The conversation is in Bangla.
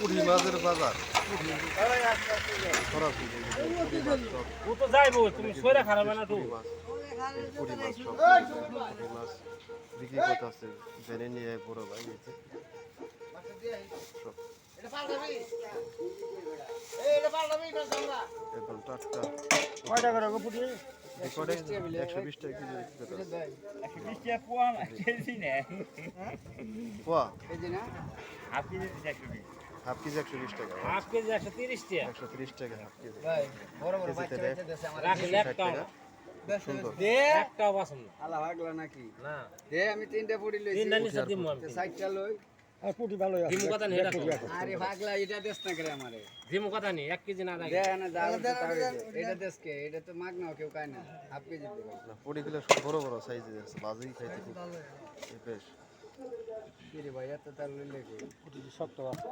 পুরি মাছের বাজার ও তো যাইবো তুমি সরে খারাপ না তো পুরি মাছ পুরি মাছ বিক্রি করতেছে জেনে নিয়ে কয়টা করে পুটি একশো বিশ টাকা কেজি পোয়া? হাফ কেজি একশো বিশ। হাফ কেজি একশো বিশ টাকা। হাফ কেজি একশো তিরিশ টাকা। একশো তিরিশ টাকা হাফ কেজি। বড় বড় টাকা। সুন্দর। দে। একটাও বাসন আলা ভাগলা নাকি? না। দে আমি তিনটা পুরি লইছি। তিনটা নিচে দিমু আমি। সাইডটা লই। আর পুটি ভালো আছে। দিমু কথা নেই এটা আরে পাগলা এটা দেশ না করে আমারে? দিমু কথা নেই এক কেজি না লাগে না দাও এটা দেশকে এটা তো মাগ না কেউ কাই না হাফ কেজি দেবে। না পুরিগুলো সব বড় বড় সাইজে আছে বাজেই খাইতে খুব বেশ। কি রে ভাই এত তার লইলে কি? পুটি শক্ত আছে।